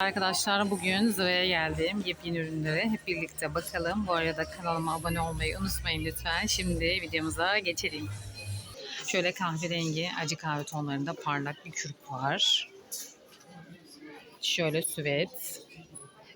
Arkadaşlar bugün Zoe'ye geldim. Yepyeni ürünlere hep birlikte bakalım. Bu arada kanalıma abone olmayı unutmayın lütfen. Şimdi videomuza geçelim. Şöyle kahverengi acı kahve tonlarında parlak bir kürk var. Şöyle süvet.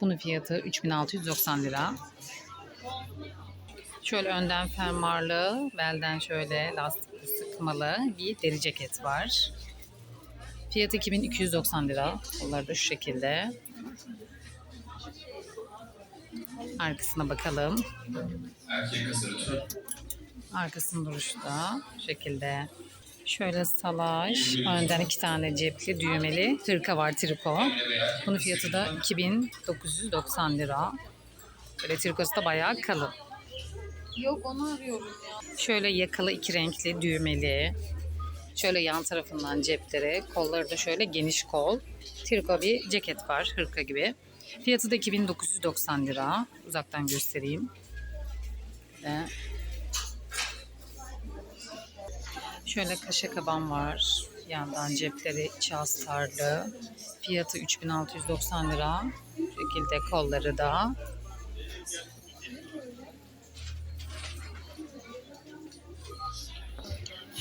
Bunun fiyatı 3690 lira. Şöyle önden fermuarlı, belden şöyle lastikli sıkmalı bir deri ceket var. Fiyatı 2290 lira. Kolları da şu şekilde. Arkasına bakalım. Arkasının duruşu da şu şekilde. Şöyle salaş. Önden iki tane cepli düğmeli hırka var triko. Bunun fiyatı da 2990 lira. Böyle trikosu da bayağı kalın. Yok onu arıyorum ya. Şöyle yakalı iki renkli düğmeli. Şöyle yan tarafından cepleri. Kolları da şöyle geniş kol. Triko bir ceket var hırka gibi. Fiyatı da 2990 lira. Uzaktan göstereyim. Ve şöyle kaşa kaban var. Yandan cepleri içi astarlı. Fiyatı 3690 lira. Bu şekilde kolları da.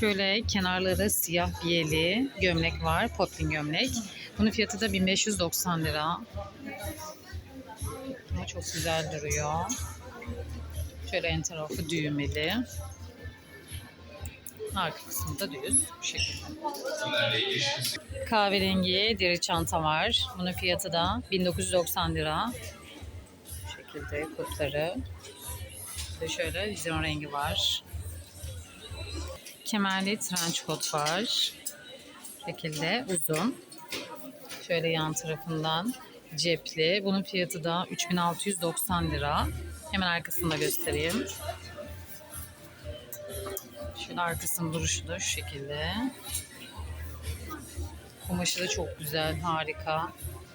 Şöyle kenarları siyah biyeli gömlek var. Potlin gömlek. Bunun fiyatı da 1590 lira. Ama çok güzel duruyor. Şöyle en tarafı düğmeli. Arka kısmı da düz. Bu şekilde. Kahverengi deri çanta var. Bunun fiyatı da 1990 lira. Bu şekilde kutları. Ve şöyle vizyon rengi var. Kemerli trench coat var. Şekilde uzun. Şöyle yan tarafından cepli. Bunun fiyatı da 3690 lira. Hemen arkasını da göstereyim. Şöyle arkasının duruşu da şu şekilde. Kumaşı da çok güzel, harika.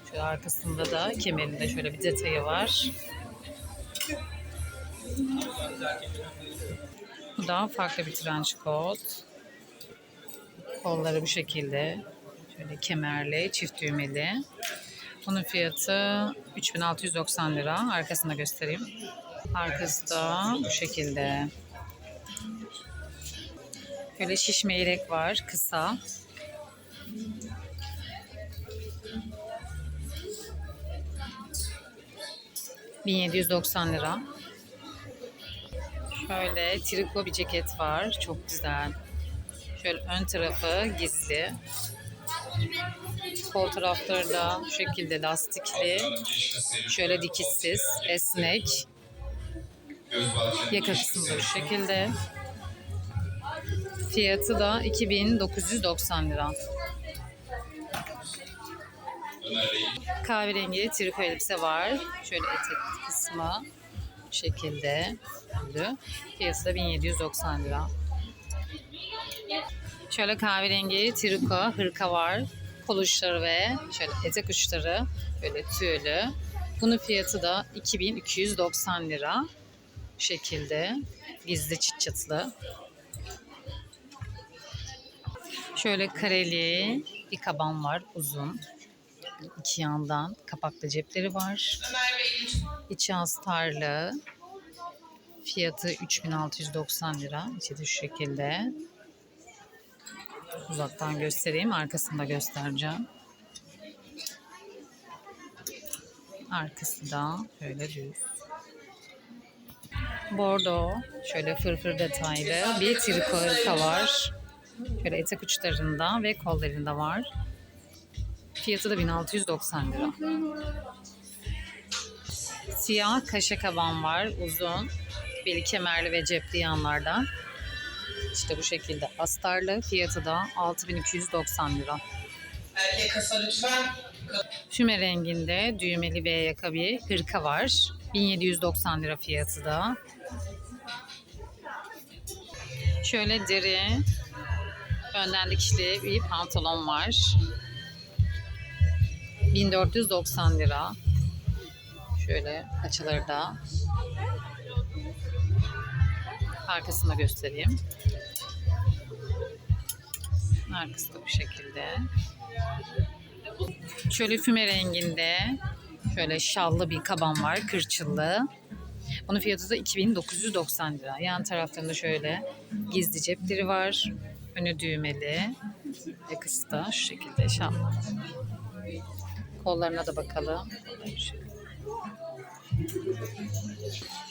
Şöyle arkasında da kemerinde şöyle bir detayı var. Bu da farklı bir trench coat. Kolları bu şekilde. Şöyle kemerli, çift düğmeli. Bunun fiyatı 3690 lira. Arkasını da göstereyim. Arkası da bu şekilde. Böyle şişme yelek var, kısa. ...1790 lira. Şöyle triko bir ceket var. Çok güzel. Şöyle ön tarafı gizli. Kol tarafları da bu şekilde lastikli. Şöyle dikişsiz, esnek. Yaka kısmı da bu şekilde. Fiyatı da 2990 lira. Kahverengi triko elbise var. Şöyle etek kısmı şekilde. Böyle. Fiyatı da 1790 lira. Şöyle kahverengi triko hırka var. Kol uçları ve şöyle etek uçları böyle tüylü. Bunun fiyatı da 2290 lira. Şekilde gizli çıt çıtlı. Şöyle kareli bir kaban var uzun. İki yandan kapaklı cepleri var. İçi astarlı. Fiyatı 3690 lira. İçi de şu şekilde. Uzaktan göstereyim. Arkasını da göstereceğim. Arkası da böyle düz. Bordo. Şöyle fırfır detaylı bir triko var. Şöyle etek uçlarında ve kollarında var. Fiyatı da 1690 lira. Siyah kaşa kaban var. Uzun. Bir kemerli ve cepli yanlardan. İşte bu şekilde astarlı. Fiyatı da 6290 lira. Erkek kasa lütfen. Füme renginde düğmeli V yaka bir hırka var. 1790 lira fiyatı da. Şöyle deri önden dikişli bir pantolon var. 1490 lira. Şöyle paçaları da arkasını da göstereyim. Arkası da bu şekilde. Şöyle füme renginde şöyle şallı bir kaban var, kırçıllı. Bunun fiyatı da 2990 lira. Yan taraflarında şöyle gizli cepleri var. Önü düğmeli. Yakası da şu şekilde şal. Kollarına da bakalım.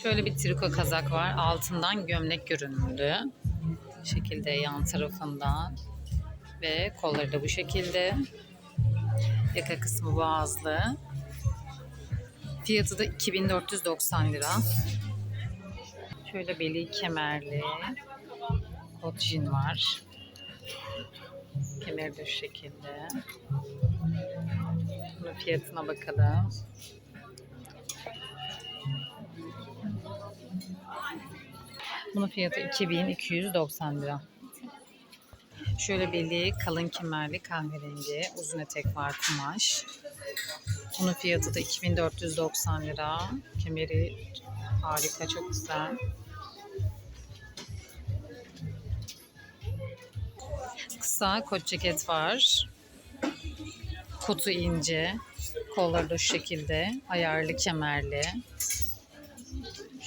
Şöyle bir triko kazak var. Altından gömlek görünümlü. Bu şekilde yan tarafından. Ve kolları da bu şekilde. Yaka kısmı boğazlı. Fiyatı da 2490 lira. Şöyle beli kemerli. Kot jin var. Kemeri de şu şekilde. Bunun fiyatına bakalım. Bunun fiyatı 2290 lira. Şöyle beli kalın kemerli kahverengi uzun etek var kumaş. Bunun fiyatı da 2490 lira. Kemeri harika çok güzel. Kısa kot ceket var. Kotu ince. Kolları da şu şekilde. Ayarlı kemerli.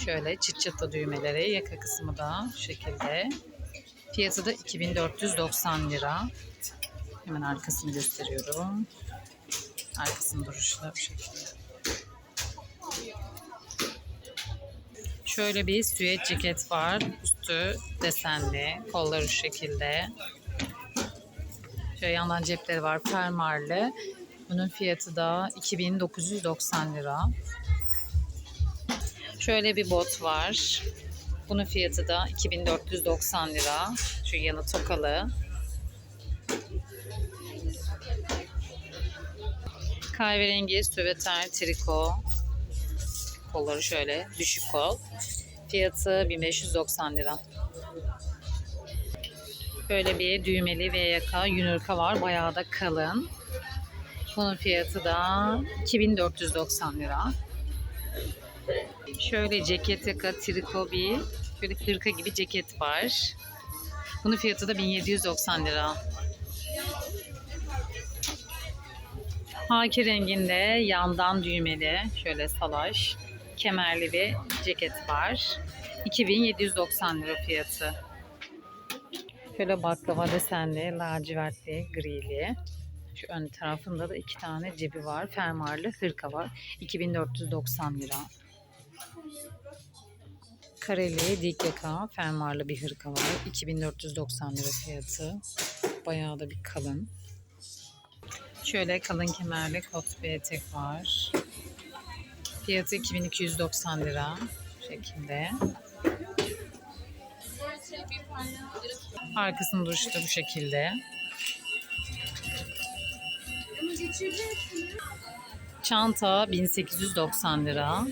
Şöyle çıt çıtlı düğmeleri. Yaka kısmı da şu şekilde. Fiyatı da 2490 lira. Hemen arkasını gösteriyorum. Arkasının duruşu da bu şekilde. Şöyle bir süet ceket var. Üstü desenli. Kolları şu şekilde. Şöyle yandan cepleri var. Fermuarlı. Bunun fiyatı da 2990 lira. Şöyle bir bot var. Bunun fiyatı da 2490 lira. Şu yanı tokalı. Kahverengi süveter triko. Kolları şöyle düşük kol. Fiyatı 1590 lira. Böyle bir düğmeli ve yaka yunurka var. Bayağı da kalın. Bunun fiyatı da 2490 lira. Şöyle ceket yaka triko bir böyle hırka gibi ceket var. Bunun fiyatı da 1790 lira. Haki renginde yandan düğmeli şöyle salaş kemerli bir ceket var. 2790 lira fiyatı. Şöyle baklava desenli, lacivertli, grili. Şu ön tarafında da iki tane cebi var. Fermuarlı hırka var. 2490 lira. Kareli dik yaka fermuarlı bir hırka var. 2490 lira fiyatı. Bayağı da bir kalın. Şöyle kalın kemerli kot bir etek var. Fiyatı 2290 lira. Şekilde. Arkasının duruşu da bu şekilde. Çanta 1890 lira.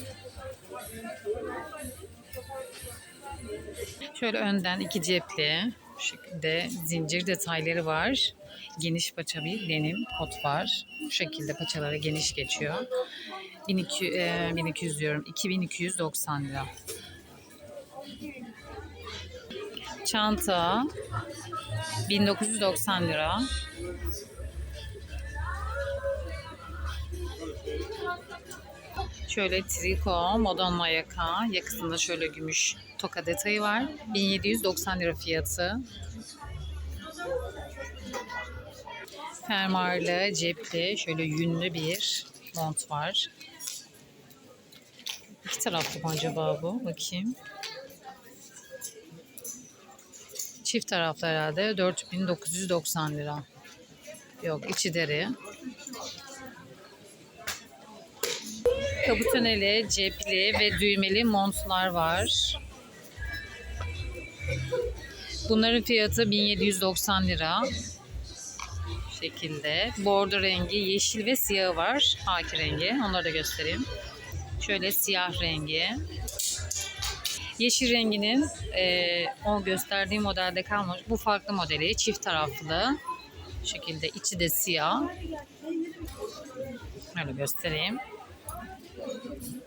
Şöyle önden iki cepli bu şekilde zincir detayları var. Geniş paça bir denim kot var. Bu şekilde paçaları geniş geçiyor. 1200, e, 1200 diyorum. 2290 lira. Çanta 1990 lira. Şöyle triko, modonla yaka. Yakasında şöyle gümüş toka detayı var. 1790 lira fiyatı. Fermuarlı, cepli, şöyle yünlü bir mont var. İki taraflı mı acaba bu? Bakayım. Çift taraflı herhalde 4990 lira. Yok içi deri. Kabutoneli, cepli ve düğmeli montlar var. Bunların fiyatı 1790 lira. Bu şekilde. Bordo rengi, yeşil ve siyahı var. Haki rengi. Onları da göstereyim. Şöyle siyah rengi. Yeşil renginin e, o gösterdiğim modelde kalmış. Bu farklı modeli. Çift taraflı. Şekilde içi de siyah. Öyle göstereyim.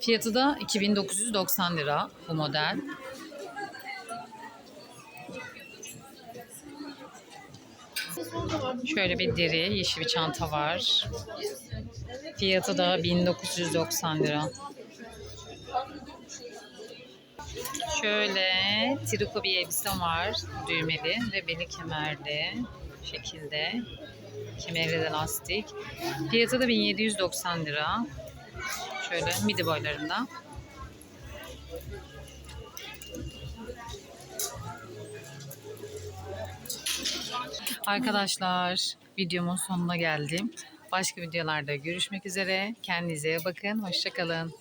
Fiyatı da 2990 lira bu model. Şöyle bir deri, yeşil bir çanta var. Fiyatı da 1990 lira. Şöyle triko bir elbisem var. Düğmeli ve beli kemerli şekilde. Kemeri de lastik. Fiyatı da 1790 lira. Şöyle midi boylarında. Arkadaşlar videomun sonuna geldim. Başka videolarda görüşmek üzere. Kendinize bakın. Hoşçakalın.